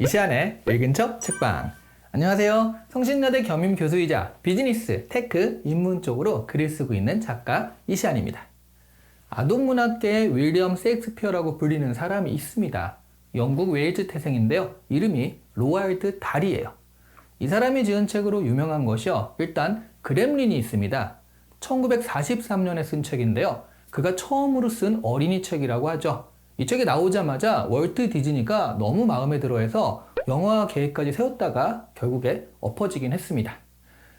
이시안의 읽은 척 책방. 안녕하세요. 성신여대 겸임 교수이자 비즈니스, 테크, 인문 쪽으로 글을 쓰고 있는 작가 이시안입니다. 아동문학계의 윌리엄 세익스피어라고 불리는 사람이 있습니다. 영국 웨일즈 태생인데요. 이름이 로알드 달이에요. 이 사람이 지은 책으로 유명한 것이요. 일단 그렘린이 있습니다. 1943년에 쓴 책인데요. 그가 처음으로 쓴 어린이 책이라고 하죠. 이 책이 나오자마자 월트 디즈니가 너무 마음에 들어해서 영화 계획까지 세웠다가 결국에 엎어지긴 했습니다.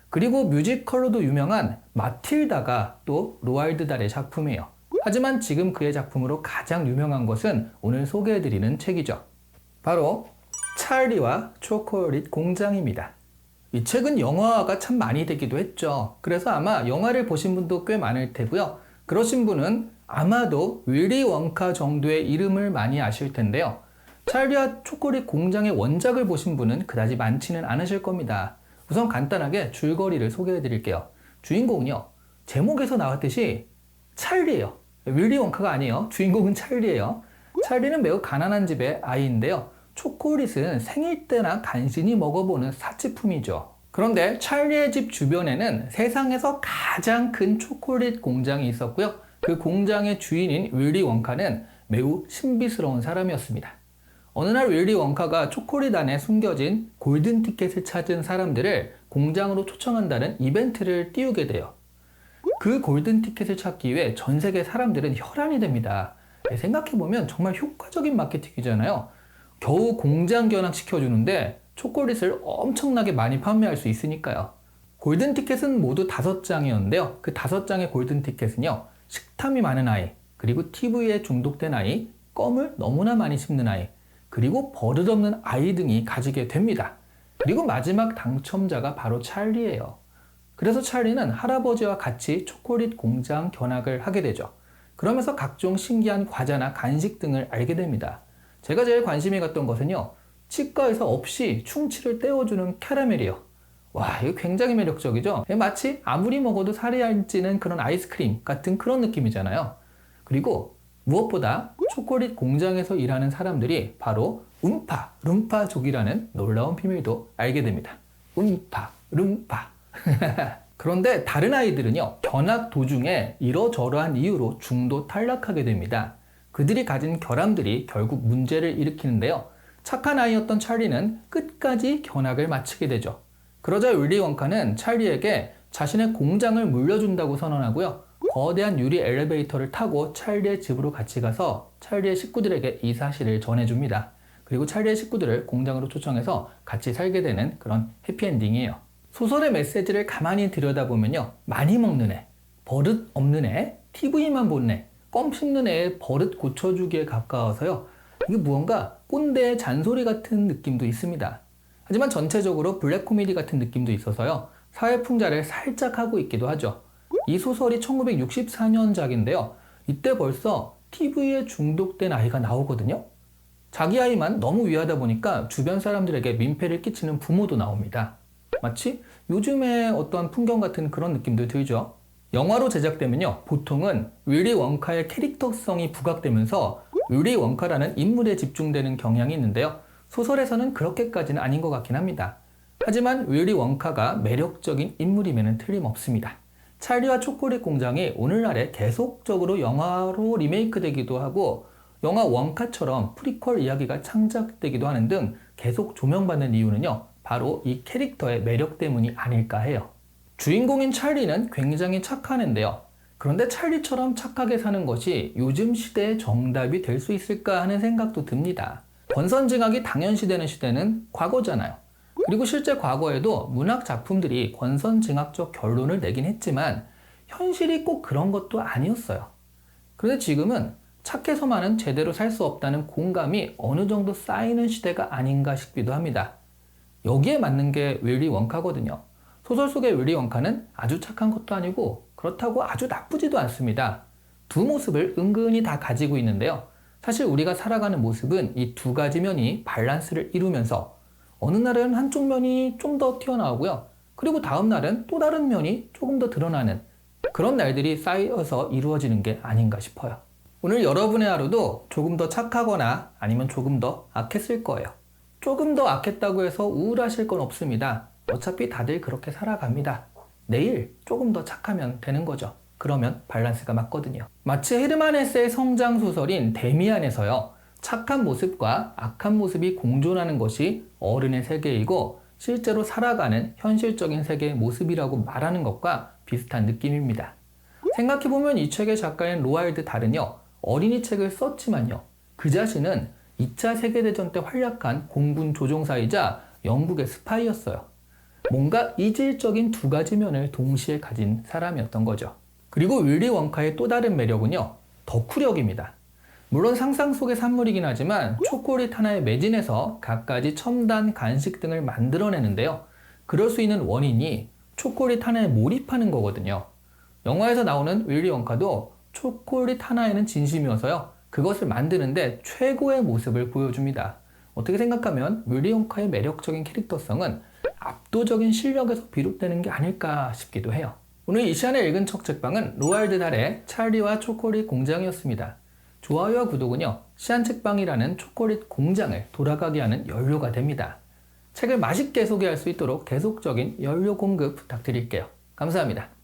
그리고 뮤지컬로도 유명한 마틸다가 또 로알드 달의 작품이에요. 하지만 지금 그의 작품으로 가장 유명한 것은 오늘 소개해드리는 책이죠. 바로 찰리와 초콜릿 공장입니다. 이 책은 영화가 참 많이 되기도 했죠. 그래서 아마 영화를 보신 분도 꽤 많을 테고요. 그러신 분은 아마도 윌리 원카 정도의 이름을 많이 아실 텐데요. 찰리와 초콜릿 공장의 원작을 보신 분은 그다지 많지는 않으실 겁니다. 우선 간단하게 줄거리를 소개해 드릴게요. 주인공은요, 제목에서 나왔듯이 찰리예요. 윌리 원카가 아니에요. 주인공은 찰리예요. 찰리는 매우 가난한 집의 아이인데요. 초콜릿은 생일 때나 간신히 먹어보는 사치품이죠. 그런데 찰리의 집 주변에는 세상에서 가장 큰 초콜릿 공장이 있었고요. 그 공장의 주인인 윌리 원카는 매우 신비스러운 사람이었습니다. 어느 날 윌리 원카가 초콜릿 안에 숨겨진 골든 티켓을 찾은 사람들을 공장으로 초청한다는 이벤트를 띄우게 돼요. 그 골든 티켓을 찾기 위해 전 세계 사람들은 혈안이 됩니다. 생각해보면 정말 효과적인 마케팅이잖아요. 겨우 공장 견학시켜주는데 초콜릿을 엄청나게 많이 판매할 수 있으니까요. 골든 티켓은 모두 다섯 장이었는데요. 그 다섯 장의 골든 티켓은요. 식탐이 많은 아이, 그리고 TV에 중독된 아이, 껌을 너무나 많이 씹는 아이, 그리고 버릇없는 아이 등이 가지게 됩니다. 그리고 마지막 당첨자가 바로 찰리예요. 그래서 찰리는 할아버지와 같이 초콜릿 공장 견학을 하게 되죠. 그러면서 각종 신기한 과자나 간식 등을 알게 됩니다. 제가 제일 관심이 갔던 것은요. 치과에서 없이 충치를 떼어주는 캐러멜이요. 와, 이거 굉장히 매력적이죠? 마치 아무리 먹어도 살이 안 찌는 그런 아이스크림 같은 그런 느낌이잖아요. 그리고 무엇보다 초콜릿 공장에서 일하는 사람들이 바로 움파, 룸파족이라는 놀라운 비밀도 알게 됩니다. 움파, 룸파. 그런데 다른 아이들은요, 견학 도중에 이러저러한 이유로 중도 탈락하게 됩니다. 그들이 가진 결함들이 결국 문제를 일으키는데요. 착한 아이였던 찰리는 끝까지 견학을 마치게 되죠. 그러자 윌리 원카는 찰리에게 자신의 공장을 물려준다고 선언하고요. 거대한 유리 엘리베이터를 타고 찰리의 집으로 같이 가서 찰리의 식구들에게 이 사실을 전해줍니다. 그리고 찰리의 식구들을 공장으로 초청해서 같이 살게 되는 그런 해피엔딩이에요. 소설의 메시지를 가만히 들여다보면요. 많이 먹는 애, 버릇 없는 애, TV만 보는 애, 껌 씹는 애의 버릇 고쳐주기에 가까워서요. 이게 무언가 꼰대의 잔소리 같은 느낌도 있습니다. 하지만 전체적으로 블랙 코미디 같은 느낌도 있어서요. 사회 풍자를 살짝 하고 있기도 하죠. 이 소설이 1964년작인데요. 이때 벌써 TV에 중독된 아이가 나오거든요. 자기 아이만 너무 위하다 보니까 주변 사람들에게 민폐를 끼치는 부모도 나옵니다. 마치 요즘의 어떠한 풍경 같은 그런 느낌도 들죠. 영화로 제작되면요. 보통은 윌리 원카의 캐릭터성이 부각되면서 윌리 원카라는 인물에 집중되는 경향이 있는데요. 소설에서는 그렇게까지는 아닌 것 같긴 합니다. 하지만 윌리 원카가 매력적인 인물이면 틀림없습니다. 찰리와 초콜릿 공장이 오늘날에 계속적으로 영화로 리메이크되기도 하고 영화 원카처럼 프리퀄 이야기가 창작되기도 하는 등 계속 조명받는 이유는요. 바로 이 캐릭터의 매력 때문이 아닐까 해요. 주인공인 찰리는 굉장히 착한 애인데요. 그런데 찰리처럼 착하게 사는 것이 요즘 시대의 정답이 될 수 있을까 하는 생각도 듭니다. 권선징악이 당연시되는 시대는 과거잖아요. 그리고 실제 과거에도 문학 작품들이 권선징악적 결론을 내긴 했지만 현실이 꼭 그런 것도 아니었어요. 그런데 지금은 착해서만은 제대로 살 수 없다는 공감이 어느 정도 쌓이는 시대가 아닌가 싶기도 합니다. 여기에 맞는 게 윌리 원카거든요. 소설 속의 윌리 원카는 아주 착한 것도 아니고 그렇다고 아주 나쁘지도 않습니다. 두 모습을 은근히 다 가지고 있는데요. 사실 우리가 살아가는 모습은 이 두 가지 면이 밸런스를 이루면서 어느 날은 한쪽 면이 좀 더 튀어나오고요. 그리고 다음 날은 또 다른 면이 조금 더 드러나는 그런 날들이 쌓여서 이루어지는 게 아닌가 싶어요. 오늘 여러분의 하루도 조금 더 착하거나 아니면 조금 더 악했을 거예요. 조금 더 악했다고 해서 우울하실 건 없습니다. 어차피 다들 그렇게 살아갑니다. 내일 조금 더 착하면 되는 거죠. 그러면 밸런스가 맞거든요. 마치 헤르만 헤세의 성장 소설인 데미안에서요. 착한 모습과 악한 모습이 공존하는 것이 어른의 세계이고 실제로 살아가는 현실적인 세계의 모습이라고 말하는 것과 비슷한 느낌입니다. 생각해보면 이 책의 작가인 로알드 달은요, 어린이 책을 썼지만요, 그 자신은 2차 세계대전 때 활약한 공군 조종사이자 영국의 스파이였어요. 뭔가 이질적인 두 가지 면을 동시에 가진 사람이었던 거죠. 그리고 윌리 원카의 또 다른 매력은요, 덕후력입니다. 물론 상상 속의 산물이긴 하지만 초콜릿 하나에 매진해서 갖가지 첨단 간식 등을 만들어내는데요. 그럴 수 있는 원인이 초콜릿 하나에 몰입하는 거거든요. 영화에서 나오는 윌리 원카도 초콜릿 하나에는 진심이어서요. 그것을 만드는데 최고의 모습을 보여줍니다. 어떻게 생각하면 윌리 원카의 매력적인 캐릭터성은 압도적인 실력에서 비롯되는 게 아닐까 싶기도 해요. 오늘 이 시간에 읽은 첫 책방은 로알드 달의 찰리와 초콜릿 공장이었습니다. 좋아요와 구독은요, 시안책방이라는 초콜릿 공장을 돌아가게 하는 연료가 됩니다. 책을 맛있게 소개할 수 있도록 계속적인 연료 공급 부탁드릴게요. 감사합니다.